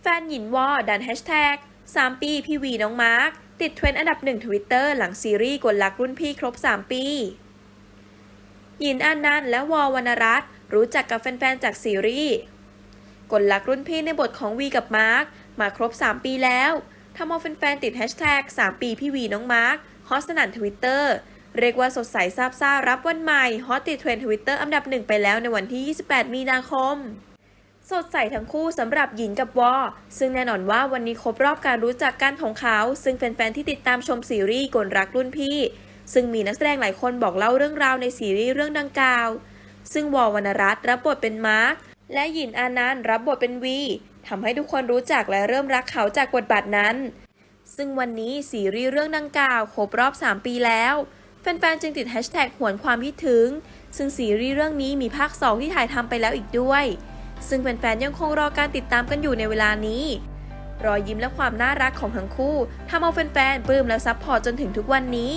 แฟนหยินวอดันแฮชแท็ก3 ปีพี่วีน้องมาร์ค ติดเทรนด์อันดับหนึ่งทวิตเตอร์หลังซีรีส์กลลักรุ่นพี่ครบ 3 ปี หยินอันนันต์และวอวรรณรัตน์รู้จักกับแฟนๆ จากซีรีส์กลลักรุ่นพี่ในบทของวีกับมาร์ค มาครบ 3 ปีแล้วทำเอาแฟนๆ ติดแฮชแท็ก3 ปีพี่วีน้องมาร์คฮอตสนั่นทวิตเตอร์เรียกว่าสดใสซาบซ่ารับวันใหม่ ฮอตติดเทรนด์ทวิตเตอร์อันดับหนึ่งไปแล้วในวันที่ 28 มีนาคม สดใสทั้งคู่สำหรับหญิงกับวอ ซึ่งแน่นอนว่าวันนี้ครบรอบการรู้จักกันของเขา ซึ่งแฟนๆที่ติดตามชมซีรีส์กลรักรุ่นพี่ ซึ่งมีนักแสดงหลายคนบอกเล่าเรื่องราวในซีรีส์เรื่องดังกล่าว ซึ่งวอวรรณรัตน์รับบทเป็นมาร์ค และหยินอานันต์รับบทเป็นวีทำให้ทุกคนรู้จักและเริ่มรักเขาจากบทบาทนั้น ซึ่งวันนี้ซีรีส์เรื่องดังกล่าวครบรอบ 3 ปีแล้ว แฟนๆจึงติดแฮชแท็กหวนความคิดถึง ซึ่งซีรีส์เรื่องนี้มีภาค 2 ที่ถ่ายทำไปแล้วอีกด้วย ซึ่งแฟนๆยังคงรอการติดตามกันอยู่ในเวลานี้ รอยยิ้มและความน่ารักของทั้งคู่ทำเอาแฟนๆปลื้มและซัพพอร์ตจนถึงทุกวันนี้